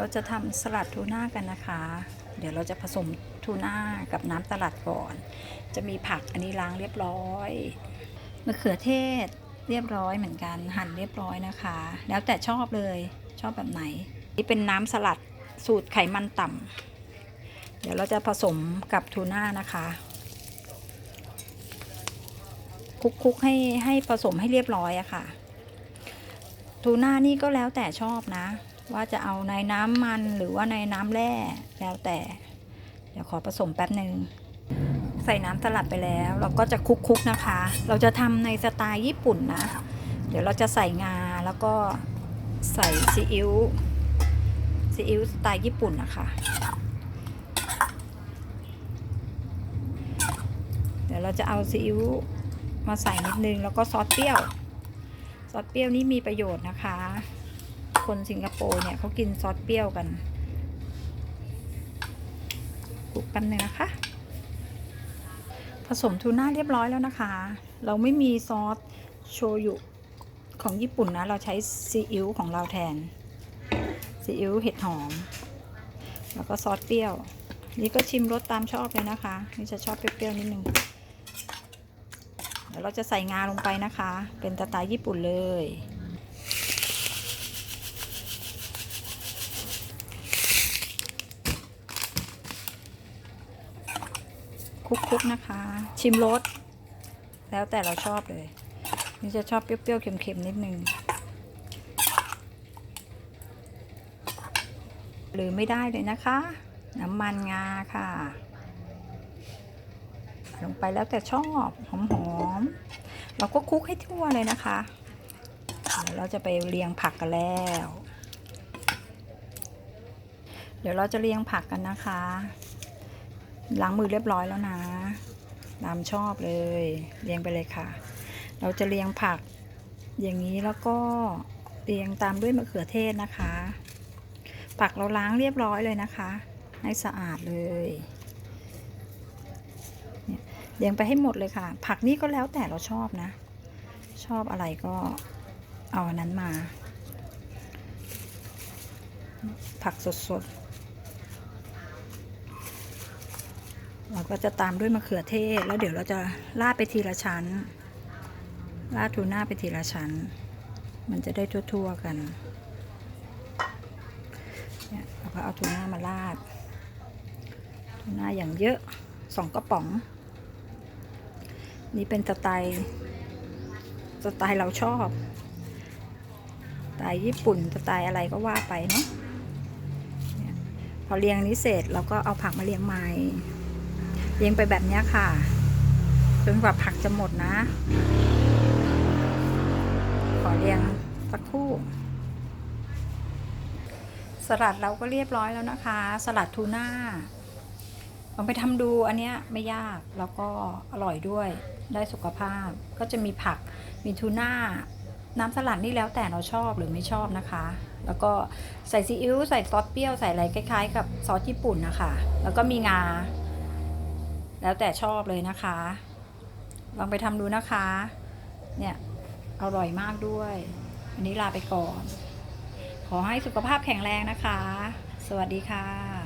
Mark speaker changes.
Speaker 1: เราจะทำสลัดทูน่ากันนะคะ เดี๋ยวเราจะผสมทูน่ากับน้ำสลัดก่อน จะมีผักอันนี้ล้างเรียบร้อยมะเขือเทศเรียบร้อยเหมือนกัน หั่นเรียบร้อยนะคะ แล้วแต่ชอบเลยชอบแบบไหน นี่เป็นน้ำสลัดสูตรไขมันต่ำเดี๋ยวเราจะผสมกับทูน่านะคะคลุกๆให้ให้ผสมให้เรียบร้อยอะค่ะทูน่านี่ก็แล้วแต่ชอบนะ ว่าจะเอาในน้ำมันหรือว่าในน้ำแร่แล้วแต่ เดี๋ยวขอผสมแป๊บหนึ่งใส่น้ำสลัดไปแล้ว เราก็จะคลุกๆนะคะ เราจะทำในสไตล์ญี่ปุ่นนะ เดี๋ยวเราจะใส่งาแล้วก็ใส่ซีอิ๊วซีอิ๊วสไตล์ญี่ปุ่นนะคะ เดี๋ยวเราจะเอาซีอิ๊วมาใส่นิดนึงแล้วก็ซอสเปรี้ยว ซอสเปรี้ยวนี่มีประโยชน์นะคะ คนสิงคโปร์เนี่ยเขากินซอสเปรี้ยวกันคลุกแป๊บนึงนะคะ ผสมทูน่าเรียบร้อยแล้วนะคะ เราไม่มีซอสโชยุของญี่ปุ่นนะ เราใช้ซีอิ๊วของเราแทน ซีอิ๊วเห็ดหอม แล้วก็ซอสเปรี้ยว นี่ก็ชิมรสตามชอบเลยนะคะ นี่จะชอบเปรี้ยวๆนิดนึง เดี๋ยวเราจะใส่งาลงไปนะคะ เป็นสไตล์ญี่ปุ่นเลย คลุกๆนะคะ ชิมรสแล้วแต่เราชอบเลย นี่จะชอบเปรี้ยวๆ เค็มๆ นิดนึง หรือไม่ได้เลยนะคะ น้ำมันงาค่ะ ลงไปแล้วแต่ชอบหอมๆ เราก็คลุกให้ทั่วเลยนะคะเดี๋ยวเราจะไปเรียงผักกันแล้ว เดี๋ยวเราจะเรียงผักกันนะคะ ล้างมือเรียบร้อยแล้วนะตามชอบเลย เรียงไปเลยค่ะ เราจะเรียงผัก อย่างนี้แล้วก็เรียงตามด้วยมะเขือเทศนะคะ ผักเราล้างเรียบร้อยเลยนะคะ ให้สะอาดเลยเรียงไปให้หมดเลยค่ะ ผักนี่ก็แล้วแต่เราชอบนะ ชอบอะไรก็เอาอันนั้นมา ผักสดๆ เราก็จะตามด้วยมะเขือเทศ แล้วเดี๋ยวเราจะราดไปทีละชั้นราดทูน่าไปทีละชั้น มันจะได้ทั่วๆกันเนี่ยเราก็เอาทูน่ามาราดทูน่าอย่างเยอะสองกระป๋อง นี่เป็นสไตล์สไตล์เราชอบสไตล์ญี่ปุ่นสไตล์อะไรก็ว่าไปเนาะพอเรียงนี้เสร็จเราก็เอาผักมาเรียงใหม่ เรียงไปแบบนี้ค่ะ จนกว่าผักจะหมดนะ ขอเรียงสักครู่สลัดเราก็เรียบร้อยแล้วนะคะ สลัดทูน่าลองไปทำดูอันเนี้ยไม่ยากแล้วก็อร่อยด้วยได้สุขภาพ ก็จะมีผักมีทูน่าน้ำสลัดนี่แล้วแต่เราชอบหรือไม่ชอบนะคะ แล้วก็ใส่ซีอิ๊วใส่ซอสเปรี้ยวใส่อะไรคล้ายๆ กับซอสญี่ปุ่นนะคะ แล้วก็มีงา แล้วแต่ชอบเลยนะคะ ลองไปทำดูนะคะ เนี่ยอร่อยมากด้วยอันนี้ลาไปก่อน ขอให้สุขภาพแข็งแรงนะคะ สวัสดีค่ะ